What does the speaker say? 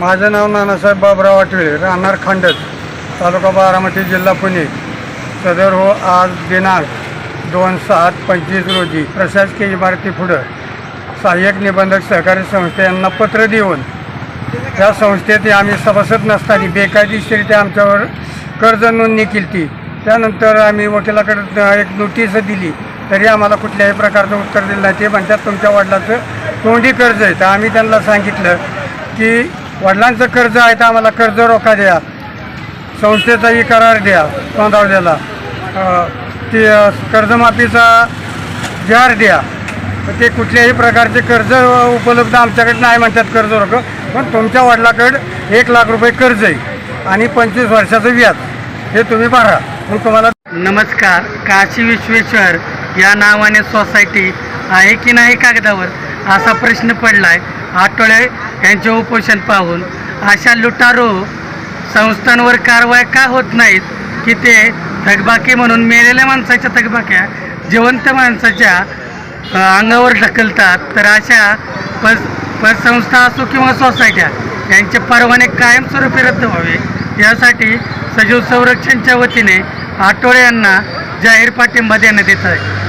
माझं नाव नानासाहेब बाबराव आठवले राहणार खांडत तालुका बारामती जिल्हा पुणे. सदर हो आज दिनांक दोन सात पंचवीस रोजी प्रशासकीय इमारती पुढं सहाय्यक निबंधक सहकारी संस्थे यांना पत्र देऊन या संस्थेत आम्ही सभासद नसताना बेकायदेशीरित्या आमच्यावर कर्ज नोंदणी केली ती त्यानंतर आम्ही वकिलाकडे एक नोटीस दिली तरी आम्हाला कुठल्याही प्रकारचं उत्तर दिलं नाही. ते म्हणतात तुमच्या वडिलाचं तोंडी कर्ज आहे. तर आम्ही त्यांना सांगितलं की वडिलांचं कर्ज आहे तर आम्हाला कर्ज रोखा द्या. संस्थेचाही करार द्या तोंडावल्याला ती ते कर्जमाफीचा जार द्या. तर ते कुठल्याही प्रकारचे कर्ज उपलब्ध आमच्याकडे नाही म्हणतात कर्ज रोख. पण तुमच्या वडिलाकडं एक लाख रुपये कर्ज आहे आणि पंचवीस वर्षाचं व्याज. हे तुम्ही भरा. मग तुम्हाला नमस्कार. काशी विश्वेश्वर या नावाने सोसायटी आहे की नाही कागदावर? असा प्रश्न पडला आहे आठवडे यांचे उपोषण पाहून अशा लुटारो संस्थांवर कारवाई का होत नाहीत की ते थकबाकी म्हणून मेलेल्या माणसाच्या थकबाक्या जिवंत माणसाच्या अंगावर ढकलतात. तर अशा पद पतसंस्था असो किंवा सोसायट्या यांचे परवाने कायमस्वरूपी रद्द व्हावे. यासाठी सजीव संरक्षणच्या वतीने आठवडे यांना जाहीर पाठिंबा देण्यात येत आहे.